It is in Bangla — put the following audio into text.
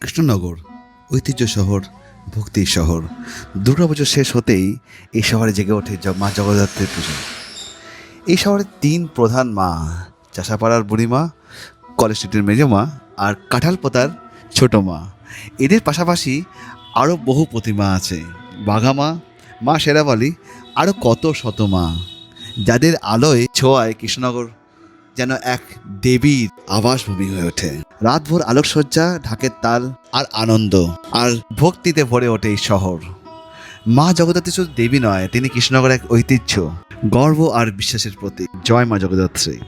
কৃষ্ণনগর, ঐতিহ্য শহর, ভক্তি শহর। দুর্গাপুজো শেষ হতেই এই শহরে জেগে ওঠে মা জগদ্ধাত্রীর পুজো। এই শহরের তিন প্রধান মা, চাষাপাড়ার বুড়িমা কলেজ স্ট্রিটের মেজো মা আর কাঁঠালপোতার ছোট মা। এদের পাশাপাশি আরও বহু প্রতিমা আছে। বাঘামা মা শেরাবালি আরও কত শত মা। যাদের আলোয় ছোঁয়ায় কৃষ্ণনগর যেন এক দেবীর আবাসভূমি হয়ে ওঠে। রাতভর আলোকসজ্জা, ঢাকের তাল আর আনন্দ আর ভক্তিতে ভরে ওঠে এই শহর। মা জগদ্ধাত্রী দেবী নয়, তিনি কৃষ্ণনগরের এক ঐতিহ্য। গর্ব আর বিশ্বাসের প্রতীক। জয় মা জগদ্ধাত্রী।